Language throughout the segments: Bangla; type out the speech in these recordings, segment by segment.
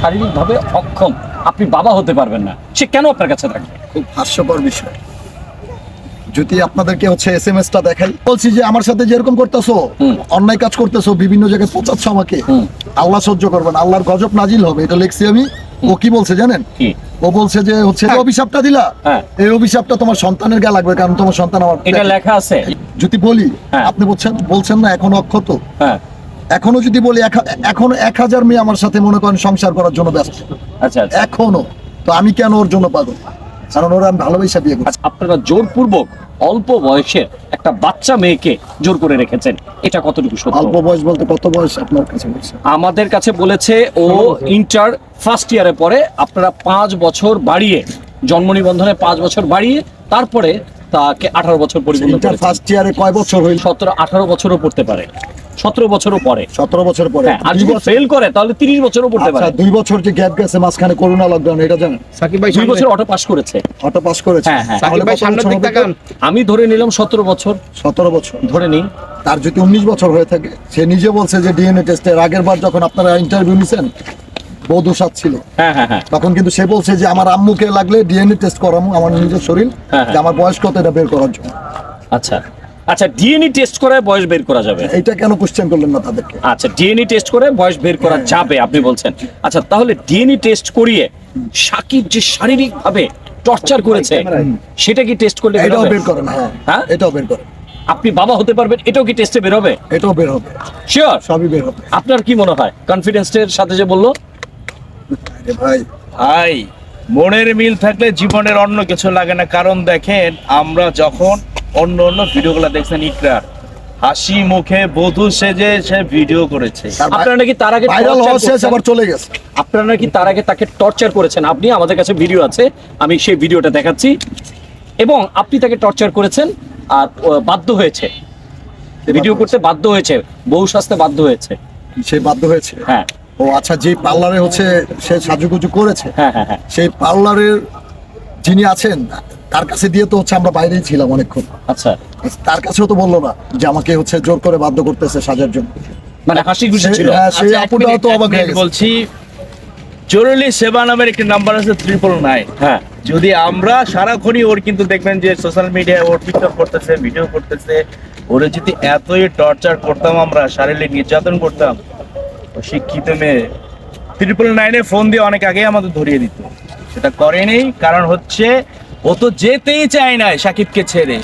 শারীরিকভাবে অক্ষম। আপনি বাবা হতে পারবেন না। সে কেন আপনার কাছে থাকবে? খুব হাস্যকর বিষয়। যদি আপনাদেরকে হচ্ছে এস এম এসটা দেখাই বলছি যে আমার সাথে যেরকম করতেছো অন্যায় কাজ করতেছো বিভিন্ন জায়গায় পচাচ্ছ আমাকে আল্লাহ সহ্য করবেন আল্লাহর গজব নাজিল হবে এটা লিখছি আমি। ও কি বলছে জানেন? ও বলছে যে হচ্ছে অভিশাপটা দিলা? হ্যাঁ। এই অভিশাপটা তোমার সন্তানের গা লাগবে কারণ তোমার সন্তান আমার এটা লেখা আছে। যদি বলি হ্যাঁ। আপনি বলছেন বলছেন না এখন অক্ষত। হ্যাঁ। এখনও যদি বলি এখনও এক হাজার মেয়ে আমার সাথে মনে করেন সংসার করার জন্য ব্যস্ত। আচ্ছা আচ্ছা। এখনও। তো আমি কেন ওর জন্য পাগল? কারণ ওরা আমি ভালোবাসা বিয়ে করছি। আচ্ছা, আপনারা জোরপূর্বক অল্প বয়সের একটা বাচ্চা মেয়েকে জোর করে রেখেছেন। এটা কতটুকু সত্য? অল্প বয়স বলতে কত বয়স আপনার কাছে বলছে? আমাদের কাছে বলেছে ও ইন্টার ফার্স্ট ইয়ারে পরে আপনারা পাঁচ বছর বাড়িয়ে জন্ম নিবন্ধনে পাঁচ বছর বাড়িয়ে তারপরে তাকে আঠারো বছর পরিপূর্ণ ফার্স্ট ইয়ারে কয় বছর হইল? সতেরো আঠারো বছরও পড়তে পারে। সতেরো বছরও পরে। সতেরো বছর পরে। হ্যাঁ আর যদি ফেল করে তাহলে তিরিশ বছরও পড়তে আচ্ছা পারে। দুই বছর যে গ্যাপ গেছে মাঝখানে করোনা লকডাউন এটা জানেন? সাকিব ভাই দুই বছর অটো পাস করেছে। অটো পাস করেছে। হ্যাঁ, হ্যাঁ। সাকিব ভাই সামনের দিক তাকান আমি ধরে নিলাম সতেরো বছর। সতেরো বছর। ধরে নিই। তার যদি উনিশ বছর হয়ে থাকে সে নিজে বলছে যে ডিএনএ টেস্টের আগের বার যখন আপনারা ইন্টারভিউ নিছেন বৌদ্ধ সাত ছিল। হ্যাঁ হ্যাঁ হ্যাঁ। তখন কিন্তু সে বলছে যে আমার আম্মুকে লাগলে ডিএনএ টেস্ট করামু আমার নিজের শরীর যে। আমার বয়স কত এটা বের করার জন্য। আচ্ছা। আচ্ছা ডিএনএ টেস্ট করে বয়স বের করা যাবে। এইটা কেন কোশ্চেন করলেন না তাদেরকে? আচ্ছা ডিএনএ টেস্ট করে বয়স বের করা যাবে আপনি বলছেন। আচ্ছা তাহলে ডিএনএ টেস্ট করিয়ে সাকিব যে শারীরিক ভাবে টর্চার করেছে সেটা কি টেস্ট করলে এটাও বের করেন হ্যাঁ হ্যাঁ? এটাও বের করেন আপনি বাবা হতে পারবেন এটাও কি টেস্টে বের হবে? এটাও বের হবে। শিওর সবই বের হবে। আপনার কি মনে হয়? কনফিডেন্সের সাথে যে বলল? আরে ভাই। ভাই মনের মিল থাকলে জীবনের অন্য কিছু লাগে না। কারণ দেখেন আমরা যখন অন্য অন্য ভিডিও ভিডিওগুলো দেখছেন ইকরার। হাসি মুখে বধূ সেজে সে ভিডিও করেছে। আপনারা নাকি তার আগে ভাইরাল হওয়া শেষ আবার চলে গেছে। আপনারা নাকি তার আগে তাকে টর্চার করেছেন? আপনি আমাদের কাছে ভিডিও আছে আমি সেই ভিডিওটা দেখাচ্ছি। এবং আপনি তাকে টর্চার করেছেন আর বাধ্য হয়েছে। ভিডিও করতে বাধ্য হয়েছে। বহু শাস্তে বাধ্য হয়েছে। সে বাধ্য হয়েছে? হ্যাঁ। ও আচ্ছা যে পার্লারে হচ্ছে সে সাজুগুজু করেছে? হ্যাঁ হ্যাঁ হ্যাঁ। সেই পার্লারের যিনি আছেন তার কাছে দিয়ে তো হচ্ছে আমরা বাইরেই ছিলাম অনেকক্ষণ। আচ্ছা। তার কাছেও তো বলল না যে আমাকে হচ্ছে জোর করে বাধ্য করতেছে সাজার জন্য। মানে হাসি খুশি ছিল। হ্যাঁ, সেই আচ্ছা, আপুটাও তো অবাক হয়ে বলছি জরুরি সেবা নামের একটি নাম্বার আছে ট্রিপল নাইন হ্যাঁ। যদি আমরা সারাক্ষণই ওর কিন্তু দেখবেন যে সোশ্যাল মিডিয়ায় ওর টিকটক করতেছে ভিডিও করতেছে ওরে যদি এতই টর্চার করতাম আমরা শারীরিক নির্যাতন করতাম শিক্ষিত মেয়ে ট্রিপল নাইনে ফোন দিয়ে অনেক আগে আমাদের ধরিয়ে দিত। সেটা করেনি কারণ হচ্ছে ও তো যেতেই চায় না সাকিবকে ছেড়ে।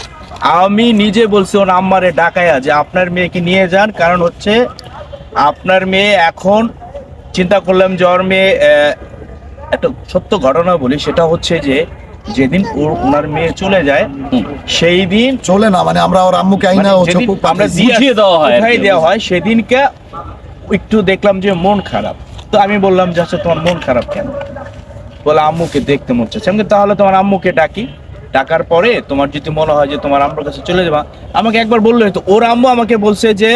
আমি নিজে বলছি ওর আম্মারে ডাকায়া যে আপনার মেয়েকে নিয়ে যান কারণ হচ্ছে আপনার মেয়ে এখন চিন্তা করলাম যে ওর মেয়ে একটা সত্য ঘটনা বলি সেটা হচ্ছে যে যেদিন ওর ওনার মেয়ে চলে যায় সেই দিন চলে না মানে আমরা ওর আম্মুকে আইনা মানে আমরা দিয়ে বুঝিয়ে দেওয়া হয় উঠাই দেওয়া হয় সেদিনকে একটু দেখলাম যে মন খারাপ। তো আমি বললাম যে আচ্ছা তোমার মন খারাপ কেন? বলে আম্মুকে দেখতে মন চাচ্ছে। আমি তাহলে তোমার আম্মুকে ডাকি। ডাকার পরে তোমার যদি মনে হয় যে তোমার আম্মুর কাছে চলে যাবা আমাকে একবার বলল তো ওর আম্মু আমাকে বলছে যে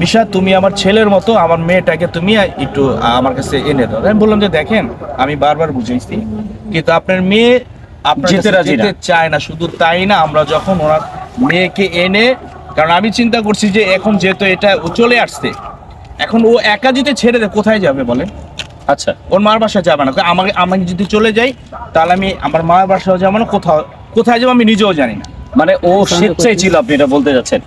মিশা তুমি আমার ছেলের মতো আমার মেয়েটাকে তুমি একটু আমার কাছে এনে দাও। আমি বললাম যে দেখেন আমি বারবার বুঝাইছি কিন্তু আপনার মেয়ে যেতে। চায় না। শুধু তাই না আমরা যখন ওনার মেয়েকে এনে কারণ আমি চিন্তা করছি যে এখন যেহেতু এটা চলে আসছে এখন ও একা যদি ছেড়ে দেয় কোথায় যাবে বলেন? আচ্ছা। ওর মার বাসায় যাবে না। আমাকে আমাকে যদি চলে যাই তাহলে আমি আমার মার বাসায় যাব না কোথাও কোথায় যাব আমি নিজেও জানি না। মানে ও স্বেচ্ছায় ছিল আপনি এটা বলতে যাচ্ছেন।